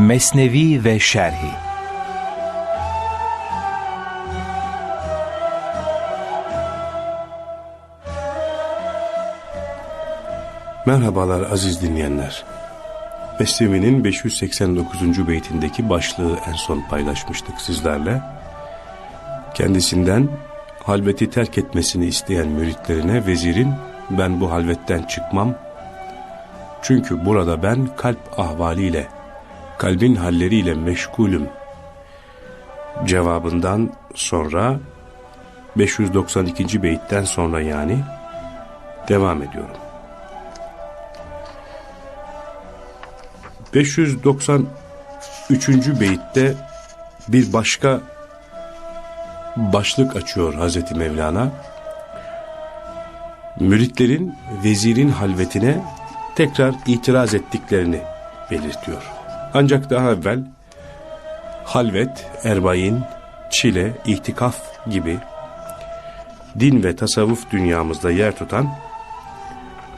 Mesnevi ve Şerhi Merhabalar aziz dinleyenler. Mesnevi'nin 589. beytindeki başlığı en son paylaşmıştık sizlerle. Kendisinden halveti terk etmesini isteyen müritlerine vezirin ben bu halvetten çıkmam. Çünkü burada ben kalp ahvaliyle, kalbin halleriyle meşgulüm. Cevabından sonra 592. beyitten sonra yani devam ediyorum. 593. beyitte bir başka başlık açıyor Hazreti Mevlana. Müritlerin vezirin halvetine tekrar itiraz ettiklerini belirtiyor. Ancak daha evvel halvet, erbayin, çile, ihtikaf gibi din ve tasavvuf dünyamızda yer tutan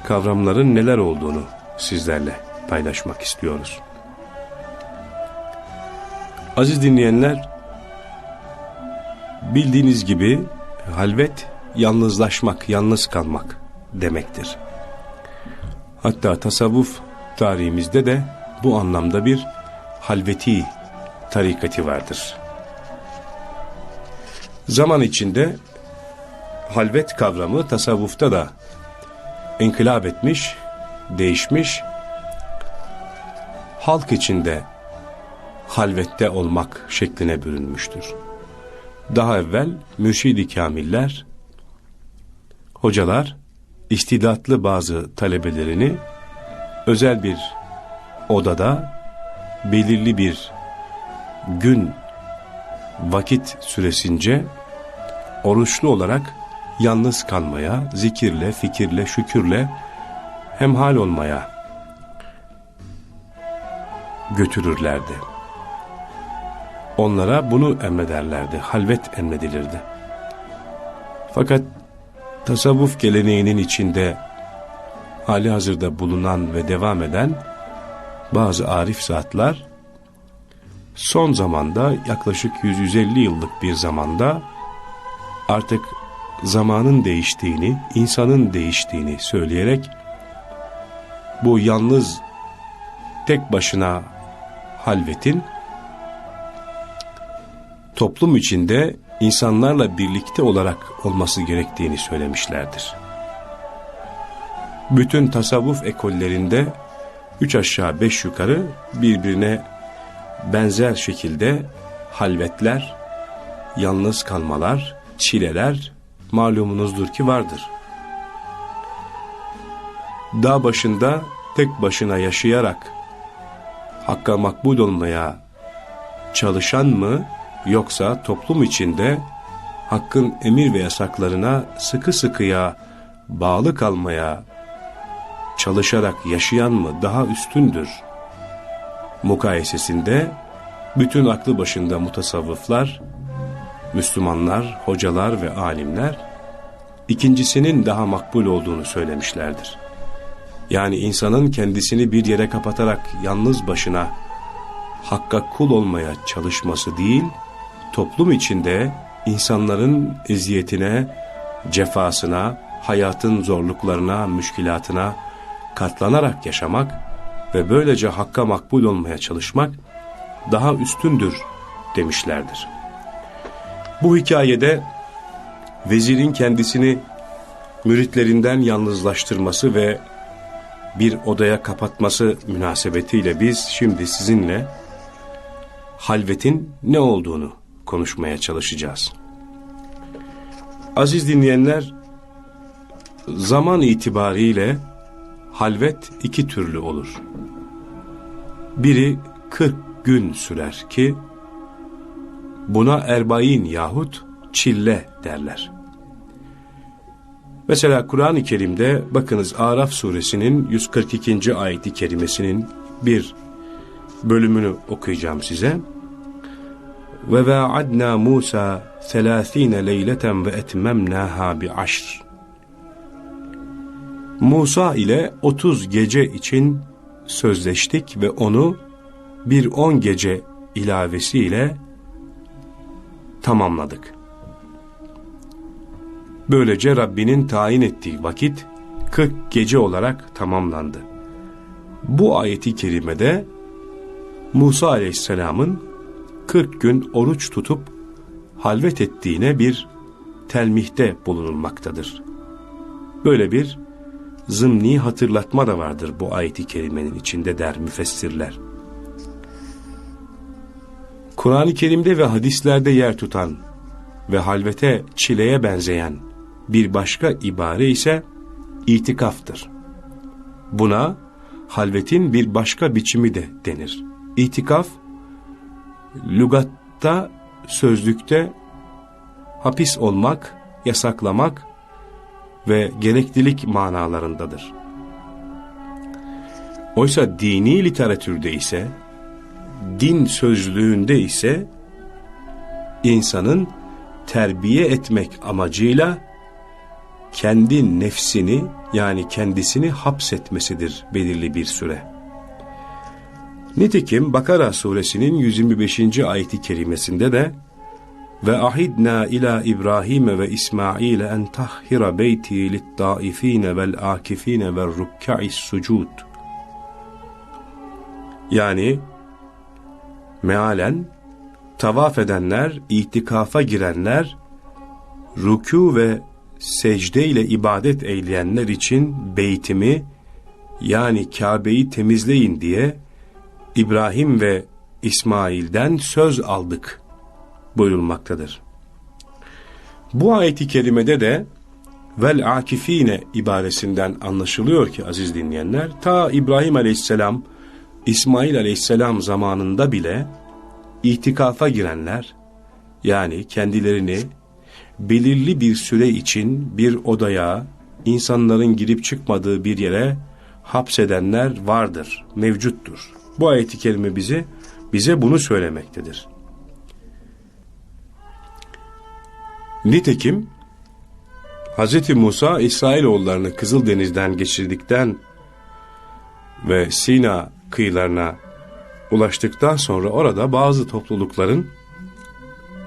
kavramların neler olduğunu sizlerle paylaşmak istiyoruz. Aziz dinleyenler, bildiğiniz gibi halvet yalnızlaşmak, yalnız kalmak demektir. Hatta tasavvuf tarihimizde de bu anlamda bir halveti tarikati vardır. Zaman içinde halvet kavramı tasavvufta da inkılap etmiş, değişmiş halk içinde halvette olmak şekline bürünmüştür. Daha evvel mürşidi kamiller, hocalar, istidatlı bazı talebelerini özel bir odada belirli bir gün vakit süresince oruçlu olarak yalnız kalmaya, zikirle, fikirle, şükürle hemhal olmaya götürürlerdi. Onlara bunu emrederlerdi, halvet emredilirdi. Fakat tasavvuf geleneğinin içinde hali hazırda bulunan ve devam eden bazı arif zatlar son zamanda yaklaşık 150 yıllık bir zamanda artık zamanın değiştiğini, insanın değiştiğini söyleyerek bu yalnız tek başına halvetin toplum içinde insanlarla birlikte olarak olması gerektiğini söylemişlerdir. Bütün tasavvuf ekollerinde üç aşağı beş yukarı birbirine benzer şekilde halvetler, yalnız kalmalar, çileler malumunuzdur ki vardır. Dağ başında tek başına yaşayarak Hakka makbul olmaya çalışan mı yoksa toplum içinde Hakkın emir ve yasaklarına sıkı sıkıya bağlı kalmaya çalışarak yaşayan mı daha üstündür? Mukayesesinde bütün aklı başında mutasavvıflar, Müslümanlar, hocalar ve alimler ikincisinin daha makbul olduğunu söylemişlerdir. Yani insanın kendisini bir yere kapatarak yalnız başına hakka kul olmaya çalışması değil, toplum içinde insanların eziyetine, cefasına, hayatın zorluklarına, müşkilatına katlanarak yaşamak ve böylece hakka makbul olmaya çalışmak daha üstündür demişlerdir. Bu hikayede vezirin kendisini müritlerinden yalnızlaştırması ve bir odaya kapatması münasebetiyle biz şimdi sizinle halvetin ne olduğunu konuşmaya çalışacağız. Aziz dinleyenler, zaman itibariyle halvet iki türlü olur. Biri 40 gün sürer ki buna erbain yahut çille derler. Mesela Kur'an-ı Kerim'de bakınız Araf suresinin 142. ayeti kerimesinin bir bölümünü okuyacağım size. Ve vaadna Musa 30 leyleten ve etmemnaha bi aşr. Musa ile 30 gece için sözleştik ve onu bir on gece ilavesiyle tamamladık. Böylece Rabbinin tayin ettiği vakit 40 gece olarak tamamlandı. Bu ayeti kerimede Musa aleyhisselamın 40 gün oruç tutup halvet ettiğine bir telmihte bulunulmaktadır. Böyle bir zımni hatırlatma da vardır bu ayeti kerimenin içinde der müfessirler. Kur'an-ı Kerim'de ve hadislerde yer tutan ve halvete çileye benzeyen bir başka ibare ise itikaftır. Buna halvetin bir başka biçimi de denir. İtikaf, lügatta, sözlükte hapis olmak, yasaklamak ve gereklilik manalarındadır. Oysa dini literatürde ise, din sözlüğünde ise, insanın terbiye etmek amacıyla kendi nefsini yani kendisini hapsetmesidir belirli bir süre. Nitekim Bakara suresinin 125. ayeti kerimesinde de ve ahidna ila İbrahim ve İsmail en tahhira beyti lit-taifin vel akifin ve rukka'i's sucud. Yani mealen tavaf edenler, itikafa girenler, rükû ve secde ile ibadet eyleyenler için beytimi yani Kabe'yi temizleyin diye İbrahim ve İsmail'den söz aldık buyurulmaktadır. Bu ayeti kerimede de vel akifine ibaresinden anlaşılıyor ki aziz dinleyenler ta İbrahim aleyhisselam İsmail aleyhisselam zamanında bile itikafa girenler yani kendilerini belirli bir süre için bir odaya insanların girip çıkmadığı bir yere hapsedenler vardır, mevcuttur. Bu ayet-i kerime bize, bize bunu söylemektedir. Nitekim Hz. Musa İsrailoğullarını Kızıldeniz'den geçirdikten ve Sina kıyılarına ulaştıktan sonra orada bazı toplulukların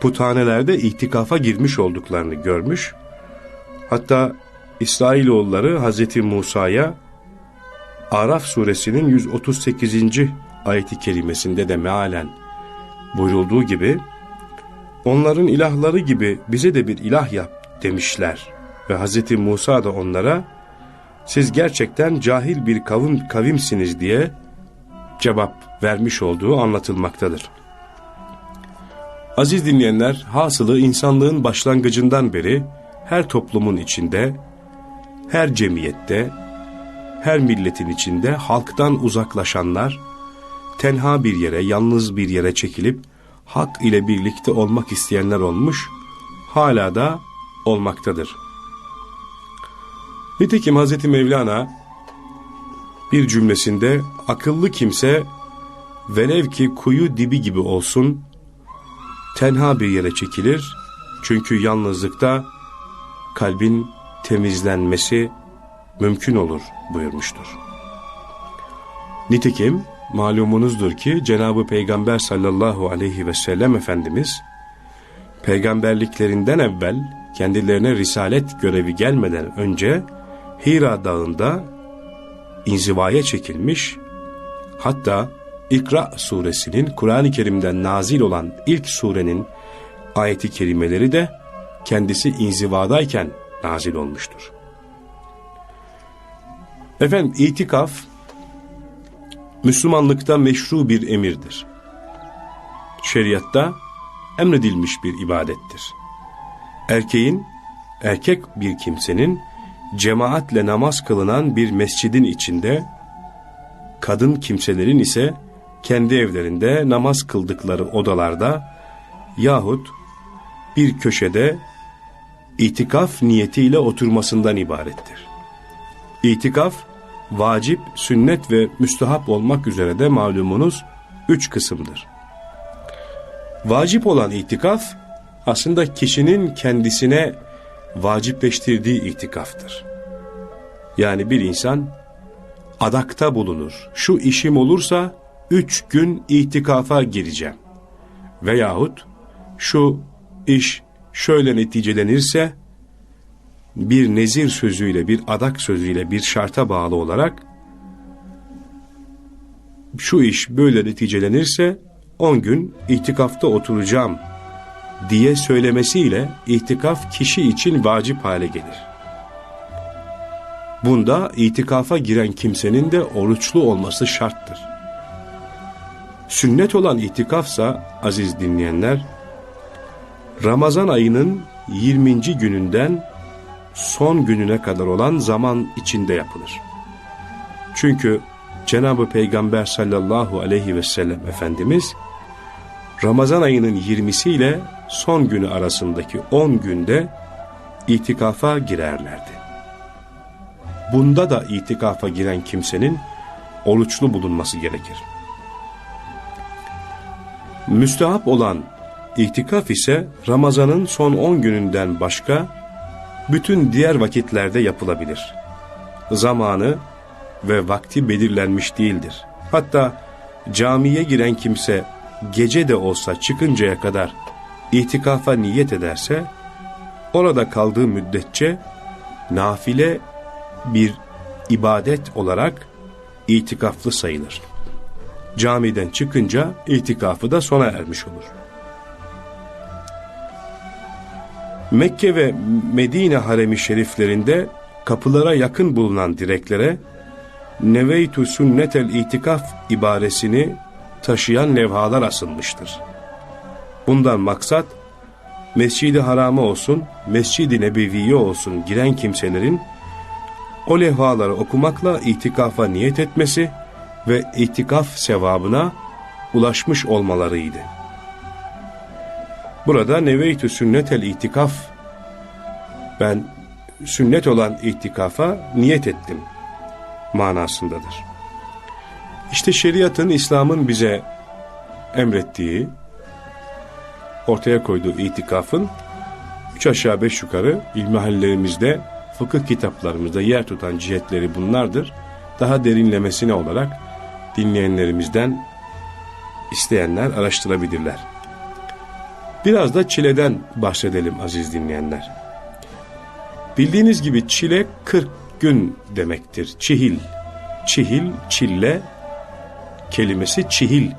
puthanelerde itikafa girmiş olduklarını görmüş. Hatta İsrailoğulları Hz. Musa'ya Araf suresinin 138. ayeti kerimesinde de mealen buyurulduğu gibi onların ilahları gibi bize de bir ilah yap demişler. Ve Hz. Musa da onlara siz gerçekten cahil bir kavim, kavimsiniz diye cevap vermiş olduğu anlatılmaktadır. Aziz dinleyenler, hasılı insanlığın başlangıcından beri her toplumun içinde, her cemiyette, her milletin içinde halktan uzaklaşanlar, tenha bir yere, yalnız bir yere çekilip hak ile birlikte olmak isteyenler olmuş, hala da olmaktadır. Nitekim Hz. Mevlana bir cümlesinde akıllı kimse velev ki kuyu dibi gibi olsun, tenha bir yere çekilir. Çünkü yalnızlıkta kalbin temizlenmesi mümkün olur buyurmuştur. Nitekim malumunuzdur ki Cenab-ı Peygamber sallallahu aleyhi ve sellem Efendimiz peygamberliklerinden evvel kendilerine risalet görevi gelmeden önce Hira dağında inzivaya çekilmiş hatta İkra suresinin Kur'an-ı Kerim'den nazil olan ilk surenin ayeti kerimeleri de kendisi inzivadayken nazil olmuştur. Efendim itikaf Müslümanlıkta meşru bir emirdir. Şeriatta emredilmiş bir ibadettir. Erkeğin, erkek bir kimsenin cemaatle namaz kılınan bir mescidin içinde, kadın kimselerin ise kendi evlerinde namaz kıldıkları odalarda yahut bir köşede itikaf niyetiyle oturmasından ibarettir. İtikaf, vacip, sünnet ve müstehap olmak üzere de malumunuz üç kısımdır. Vacip olan itikaf, aslında kişinin kendisine vacipleştirdiği itikaftır. Yani bir insan adakta bulunur. Şu işim olursa üç gün itikafa gireceğim. Veyahut şu iş şöyle neticelenirse bir nezir sözüyle, bir adak sözüyle, bir şarta bağlı olarak şu iş böyle neticelenirse 10 gün itikafta oturacağım diye söylemesiyle itikaf kişi için vacip hale gelir. Bunda itikafa giren kimsenin de oruçlu olması şarttır. Sünnet olan itikafsa aziz dinleyenler, Ramazan ayının 20. gününden son gününe kadar olan zaman içinde yapılır. Çünkü Cenab-ı Peygamber sallallahu aleyhi ve sellem Efendimiz Ramazan ayının 20'si ile son günü arasındaki 10 günde itikafa girerlerdi. Bunda da itikafa giren kimsenin oruçlu bulunması gerekir. Müstehap olan itikaf ise Ramazan'ın son 10 gününden başka bütün diğer vakitlerde yapılabilir. Zamanı ve vakti belirlenmiş değildir. Hatta camiye giren kimse gece de olsa çıkıncaya kadar itikafa niyet ederse, orada kaldığı müddetçe nafile bir ibadet olarak itikaflı sayılır. Camiden çıkınca itikafı da sona ermiş olur. Mekke ve Medine haremi şeriflerinde kapılara yakın bulunan direklere Neveytü sünnetel itikaf ibaresini taşıyan levhalar asılmıştır. Bundan maksat Mescid-i Haram'a olsun, Mescid-i Nebevi'ye olsun giren kimselerin o levhaları okumakla itikafa niyet etmesi ve itikaf sevabına ulaşmış olmalarıydı. Burada neveytü sünnetel itikaf ben sünnet olan itikafa niyet ettim manasındadır. İşte şeriatın, İslam'ın bize emrettiği, ortaya koyduğu itikafın üç aşağı beş yukarı ilmihallerimizde, fıkıh kitaplarımızda yer tutan cihetleri bunlardır. Daha derinlemesine olarak dinleyenlerimizden isteyenler araştırabilirler. Biraz da çileden bahsedelim aziz dinleyenler. Bildiğiniz gibi çile 40 gün demektir. Çihil, çihil, çille kelimesi çihil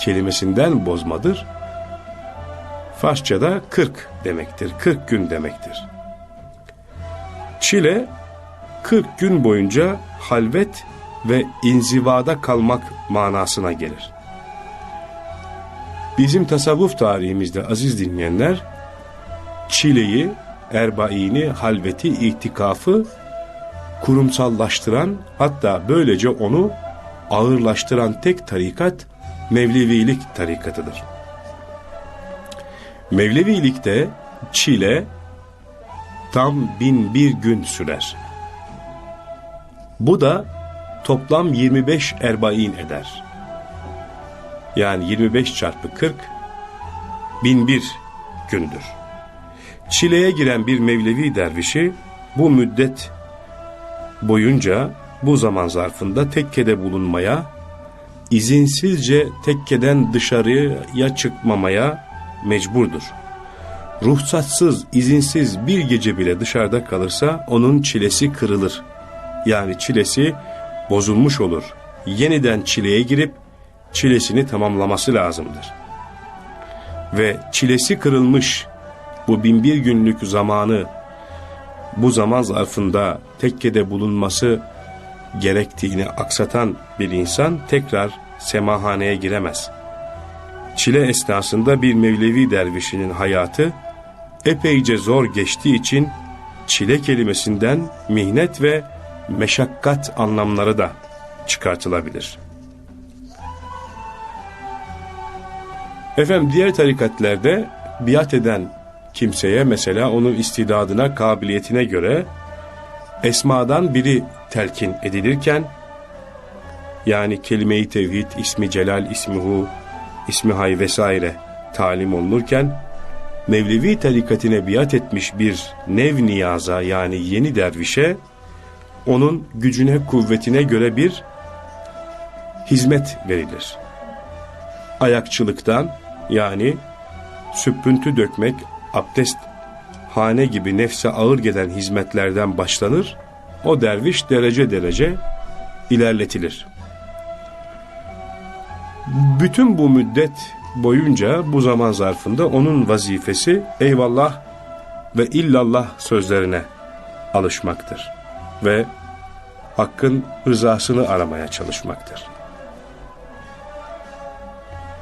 kelimesinden bozmadır. Farsçada 40 demektir. 40 gün demektir. Çile 40 gün boyunca halvet ve inzivada kalmak manasına gelir. Bizim tasavvuf tarihimizde aziz dinleyenler, çileyi, erbaini, halveti, itikafı kurumsallaştıran hatta böylece onu ağırlaştıran tek tarikat Mevlevilik tarikatıdır. Mevlevilikte çile tam bin bir gün sürer. Bu da toplam 25 erbain eder. Yani 25 çarpı 40 bin bir gündür. Çileye giren bir Mevlevi dervişi bu müddet boyunca bu zaman zarfında tekkede bulunmaya, izinsizce tekkeden dışarıya çıkmamaya mecburdur. Ruhsatsız, izinsiz bir gece bile dışarıda kalırsa onun çilesi kırılır. Yani çilesi bozulmuş olur. Yeniden çileye girip çilesini tamamlaması lazımdır. Ve çilesi kırılmış bu binbir günlük zamanı bu zaman zarfında tekkede bulunması gerektiğini aksatan bir insan tekrar semahaneye giremez. Çile esnasında bir Mevlevi dervişinin hayatı epeyce zor geçtiği için çile kelimesinden mihnet ve meşakkat anlamları da çıkartılabilir. Efendim diğer tarikatlerde biat eden kimseye mesela onun istidadına, kabiliyetine göre esmadan biri telkin edilirken yani kelime-i tevhid, ismi celal, ismi hu, ismi hay vesaire talim olunurken Mevlevi tarikatine biat etmiş bir nev niyaza yani yeni dervişe onun gücüne kuvvetine göre bir hizmet verilir. ayakçılıktan yani süprüntü dökmek, abdest hane gibi nefse ağır gelen hizmetlerden başlanır. O derviş derece derece ilerletilir. Bütün bu müddet boyunca bu zaman zarfında onun vazifesi eyvallah ve illallah sözlerine alışmaktır ve hakkın rızasını aramaya çalışmaktır.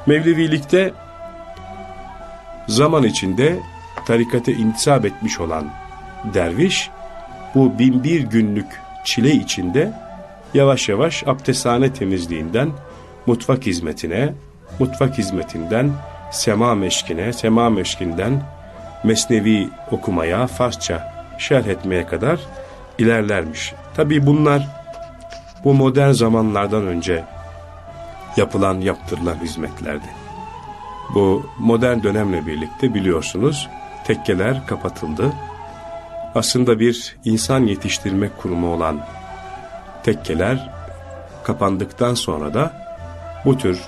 Mevlevilikte zaman içinde tarikate intisap etmiş olan derviş bu binbir günlük çile içinde yavaş yavaş abdesthane temizliğinden mutfak hizmetine, mutfak hizmetinden sema meşkine, sema meşkinden mesnevi okumaya, Farsça şerh etmeye kadar ilerlermiş. Tabi bunlar bu modern zamanlardan önce yapılan, yaptırılan hizmetlerdi. Bu modern dönemle birlikte biliyorsunuz tekkeler kapatıldı. Aslında bir insan yetiştirme kurumu olan tekkeler kapandıktan sonra da bu tür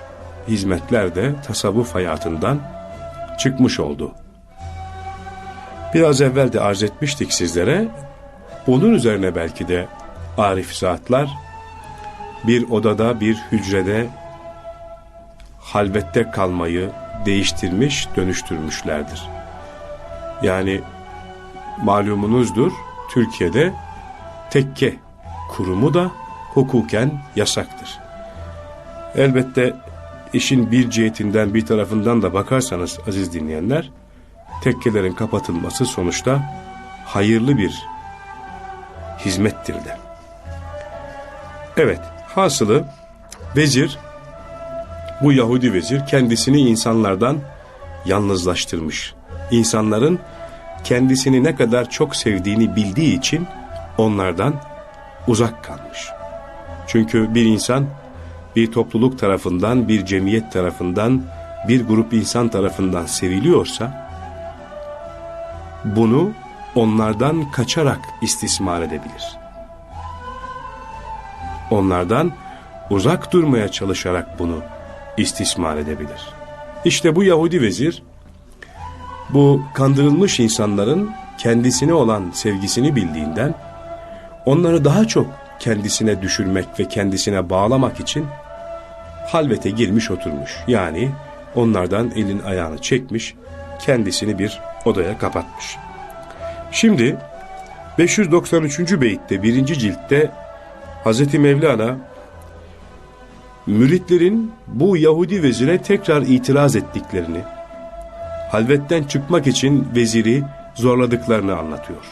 hizmetler de tasavvuf hayatından çıkmış oldu. Biraz evvel de arz etmiştik sizlere. Onun üzerine belki de arif zatlar bir odada bir hücrede halvette kalmayı değiştirmiş, dönüştürmüşlerdir. Yani malumunuzdur Türkiye'de tekke kurumu da hukuken yasaktır. Elbette işin bir cihetinden bir tarafından da bakarsanız aziz dinleyenler, tekkelerin kapatılması sonuçta hayırlı bir hizmettir de. Evet, hasılı vezir, bu Yahudi vezir kendisini insanlardan yalnızlaştırmış. İnsanların kendisini ne kadar çok sevdiğini bildiği için onlardan uzak kalmış. Çünkü bir insan bir topluluk tarafından, bir cemiyet tarafından, bir grup insan tarafından seviliyorsa bunu onlardan kaçarak istismar edebilir. Onlardan uzak durmaya çalışarak bunu istismar edebilir. İşte bu Yahudi vezir bu kandırılmış insanların kendisine olan sevgisini bildiğinden onları daha çok kendisine düşürmek ve kendisine bağlamak için halvete girmiş oturmuş. Yani onlardan elin ayağını çekmiş, kendisini bir odaya kapatmış. Şimdi 593. beytte 1. ciltte Hz. Mevlana müritlerin bu Yahudi vezire tekrar itiraz ettiklerini, halvetten çıkmak için veziri zorladıklarını anlatıyor.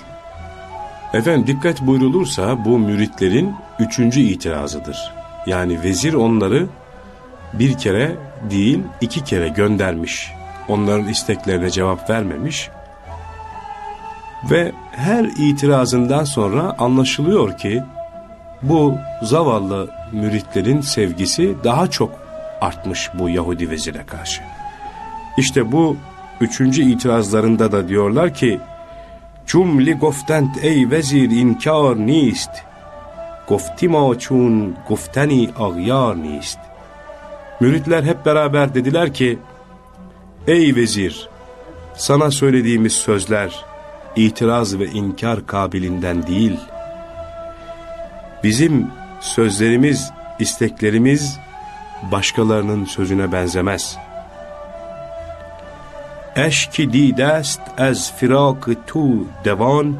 Efendim dikkat buyrulursa bu müritlerin üçüncü itirazıdır. Yani vezir onları bir kere değil iki kere göndermiş. Onların isteklerine cevap vermemiş. Ve her itirazından sonra anlaşılıyor ki bu zavallı müritlerin sevgisi daha çok artmış bu Yahudi vezire karşı. İşte bu üçüncü itirazlarında da diyorlar ki Cumli goftent ey vezir inkar nist Goftima çun gofteni ağyar nist Müritler hep beraber dediler ki Ey vezir sana söylediğimiz sözler itiraz ve inkar kabilinden değil. Bizim sözlerimiz, isteklerimiz başkalarının sözüne benzemez. Eşki didest ez firak tu devan,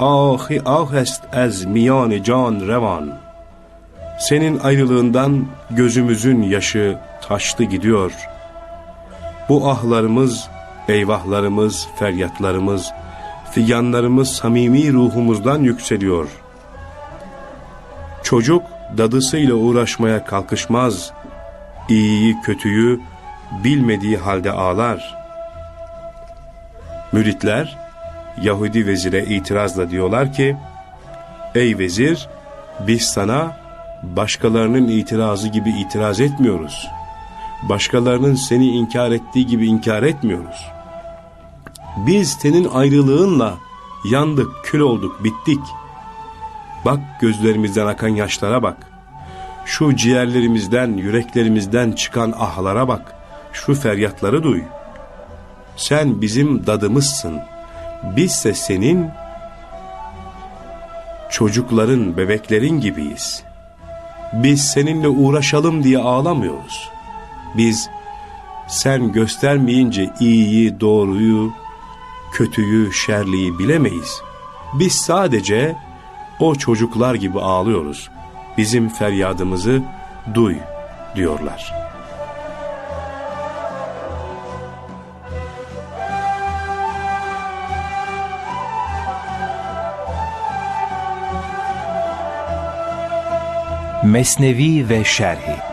ahi ahest ez miyan can revan. Senin ayrılığından gözümüzün yaşı taştı gidiyor. Bu ahlarımız, eyvahlarımız, feryatlarımız, figanlarımız samimi ruhumuzdan yükseliyor. Çocuk dadısıyla uğraşmaya kalkışmaz, iyiyi kötüyü bilmediği halde ağlar. Müritler Yahudi vezire itirazla diyorlar ki, Ey vezir, biz sana başkalarının itirazı gibi itiraz etmiyoruz. Başkalarının seni inkar ettiği gibi inkar etmiyoruz. Biz senin ayrılığınla yandık, kül olduk, bittik. Bak gözlerimizden akan yaşlara bak. Şu ciğerlerimizden, yüreklerimizden çıkan ahlara bak. şu feryatları duy. Sen bizim dadımızsın. Bizse senin çocukların, bebeklerin gibiyiz. Biz seninle uğraşalım diye ağlamıyoruz. Biz sen göstermeyince iyiyi, doğruyu, kötüyü, şerliyi bilemeyiz. Biz sadece o çocuklar gibi ağlıyoruz. Bizim feryadımızı duy diyorlar. Mesnevi ve Şerhi